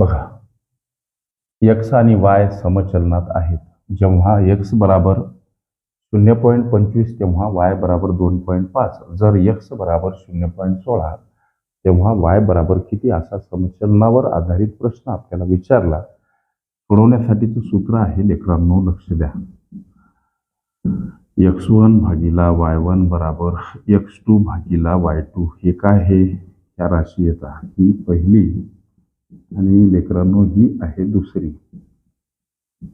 बघा. यक्स आणि वाय समचलनात आहेत. जेव्हा यक्स बराबर शून्य पॉईंट पंचवीस तेव्हा वाय बराबर दोन पॉईंट पाच. जर यक्स बराबर शून्य पॉईंट सोळा तेव्हा वाय बराबर किती असा समचलनावर आधारित प्रश्न आपल्याला विचारला. सोडवण्यासाठीचं सूत्र आहे लेकरांनो लक्ष द्या. एक्स वन भागीला वाय वन बराबर एक्स टू भागीला वाय टू हे काय हे ह्या राशी येतात. ही पहिली आणि लेकरांनो ही आहे दुसरी.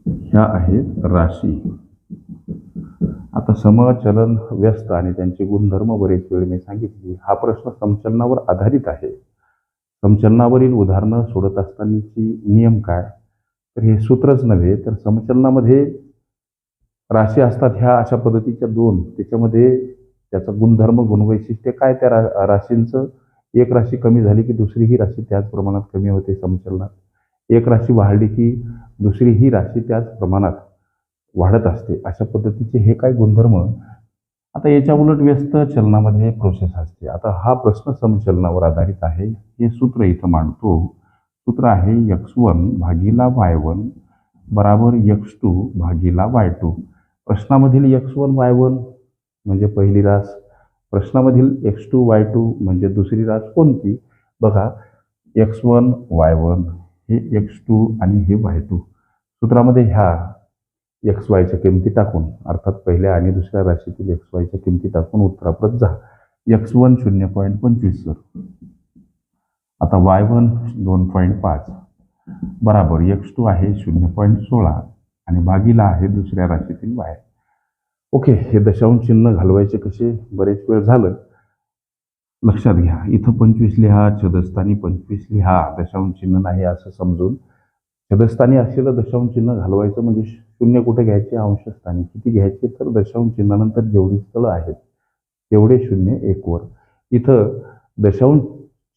ह्या आहेत राशी. आता समचलन व्यस्त आणि त्यांचे गुणधर्म बरेच वेळ मी सांगितले. हा प्रश्न समचलनावर आधारित आहे. समचलनावरील उदाहरणं सोडत असतानाची नियम काय? तर हे सूत्रच नव्हे तर समचलनामध्ये राशी असतात ह्या अशा पद्धतीच्या दोन. त्याच्यामध्ये त्याचं गुणधर्म गुणवैशिष्ट्य काय त्या रा राशींचं? एक राशी कमी झाली की दुसरी ही राशी त्याच प्रमाणात कमी होते समचलनात. एक राशी वाढली की दुसरी ही राशी त्याच प्रमाणात वाढत असते. अशा पद्धतीचे हे काय गुणधर्म? आता याच्या उलट व्यस्त चलनामध्ये प्रोसेस असते. आता हा प्रश्न समचलनावर आधारित आहे. हे सूत्र इथं मांडतो. सूत्र आहे यक्स वन भागीला वाय वन बराबर यक्स टू भागीला वाय टू. प्रश्नामधील यक्स वन वाय वन म्हणजे पहिली रास प्रश्नामधील एक्स टू वाय टू म्हणजे दुसरी रास कोणती? बघा एक्स वन वाय वन हे एक्स टू आणि हे वाय टू सूत्रामध्ये ह्या एक्स वायच्या किमती टाकून अर्थात पहिल्या आणि दुसऱ्या राशीतील एक्स वायच्या किमती टाकून उत्तराप्रत जा. एक्स वन शून्य पॉईंट पंचवीस सर. आता वाय वन दोन पॉईंट पाच. बराबर एक्स टू आहे शून्य पॉईंट सोळा आणि भागीला आहे दुसऱ्या राशीतील वाय ओके हे दशांश चिन्ह घालवायचे कसे? बरेच वेळ झालं. लक्षात घ्या इथं पंचवीस लिहा छदस्थानी पंचवीस लिहा दशांश चिन्ह नाही असं समजून. छदस्थानी असलेलं दशांश चिन्ह घालवायचं म्हणजे शून्य कुठे घ्यायचे? अंशस्थानी किती घ्यायचे? तर दशांश चिन्हानंतर जेवढी स्थळं आहेत तेवढे शून्य एकवर इथं दशांश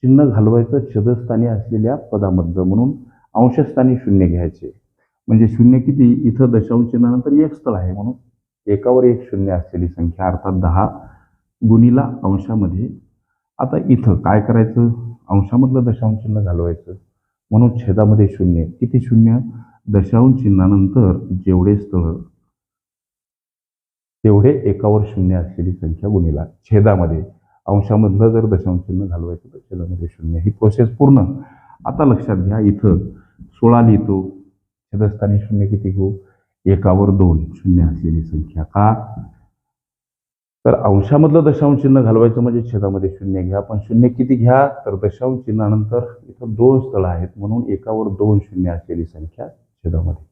चिन्ह घालवायचं छदस्थानी असलेल्या पदामधलं म्हणून अंशस्थानी शून्य घ्यायचे. म्हणजे शून्य किती? इथं दशांश चिन्हानंतर एक स्थळ आहे म्हणून. एकावर एक शून्य असलेली संख्या अर्थात दहा गुणीला अंशामध्ये. आता इथं काय करायचं? अंशामधलं दशांश चिन्ह घालवायचं. म्हणून छेदामध्ये शून्य. किती शून्य? दशांश चिन्हानंतर जेवढे स्थळ तेवढे एकावर शून्य असलेली संख्या गुणीला छेदामध्ये. अंशामधलं जर दशांश चिन्ह घालवायचं तर छेदामध्ये शून्य. ही प्रोसेस पूर्ण. आता लक्षात घ्या इथं सोळा लिहितो. छेदस्थानी शून्य किती घेऊ एकावर दोन शून्य असलेली संख्या का? तर अंशामधलं दशांश चिन्ह घालवायचं म्हणजे छेदामध्ये शून्य घ्या पण शून्य किती घ्या? तर दशांश चिन्हानंतर इथं दोन स्थळं आहेत म्हणून एकावर दोन शून्य असलेली संख्या छेदामध्ये.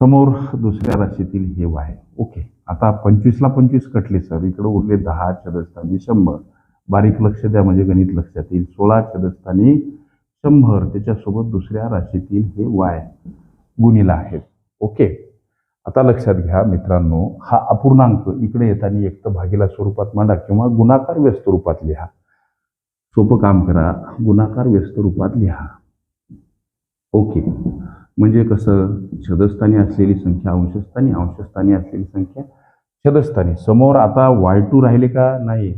समोर दुसऱ्या राशीतील हे वाय ओके. आता पंचवीसला पंचवीस कटले सर. इकडं उरले दहा छदस्थानी शंभर. बारीक लक्ष द्या म्हणजे गणित लक्षात येईल. सोळा छदस्थानी शंभर. त्याच्यासोबत दुसऱ्या राशीतील हे वाय गुणीला आहेत. ओके. आता लक्षात घ्या मित्रांनो हा अपूर्णांक इकडे येताना एक तर भागीला स्वरूपात मांडा किंवा गुणाकार व्यस्त रूपात लिहा. सोपं काम करा. गुणाकार व्यस्त रूपात लिहा. ओके. म्हणजे कसं? छदस्थानी असलेली संख्या अंशस्थानी अंशस्थानी असलेली संख्या छदस्थानी. समोर आता वाय टू राहिले का? नाही.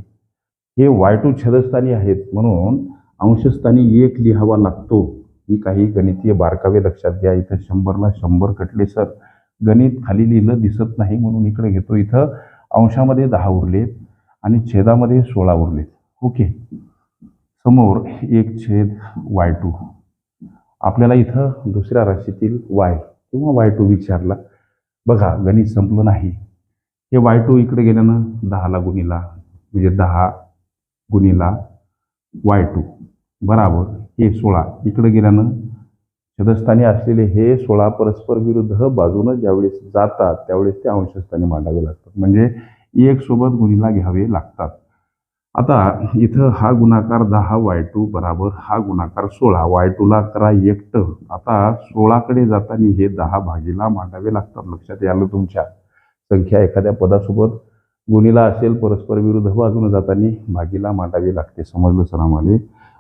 हे वाय टू छदस्थानी आहेत म्हणून अंशस्थानी एक लिहावा लागतो. ही काही गणितीय बारकावे लक्षात घ्या. इथं शंभरला शंभर कटले सर. गणित खाली लिहिलं दिसत नाही म्हणून इकडे घेतो. इथं अंशामध्ये दहा उरलेत आणि छेदामध्ये सोळा उरलेत. ओके. समोर एक छेद वाय टू. आपल्याला इथं दुसऱ्या राशीतील वाय किंवा वाय टू विचारला बघा गणित संपलं नाही. हे वाय टू इकडे गेल्यानं दहाला गुणीला म्हणजे दहा गुणीला वाय टू. बराबर. हे सोळा. इकडं गेल्यानं छदस्थानी असलेले हे सोळा परस्पर विरुद्ध बाजूनं ज्यावेळेस जातात त्यावेळेस ते अंशस्थानी मांडावे लागतात. म्हणजे एक सोबत गुणीला घ्यावे लागतात. आता इथं हा गुणाकार दहा वाय टू बराबर. हा गुणाकार सोळा वाय टूला करा एकट आता सोळाकडे जाताना हे दहा भागीला मांडावे लागतात. लक्षात यालं तुमच्या. संख्या एखाद्या पदासोबत गुणीला असेल परस्पर विरुद्ध बाजूनं जाताना भागीला मांडावी लागते. समजलं सर आम्हाला?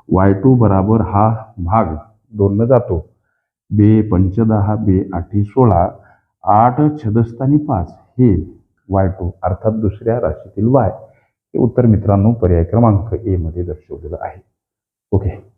वाय टू बराबर हा भाग दोननं जातो. बे पंचदहा बे आठी सोळा आठ छदस्थानी पाच हे वाय टू अर्थात दुसऱ्या राशीतील वाय हे उत्तर मित्रांनो पर्याय क्रमांक ए मध्ये दर्शवलेलं आहे. ओके.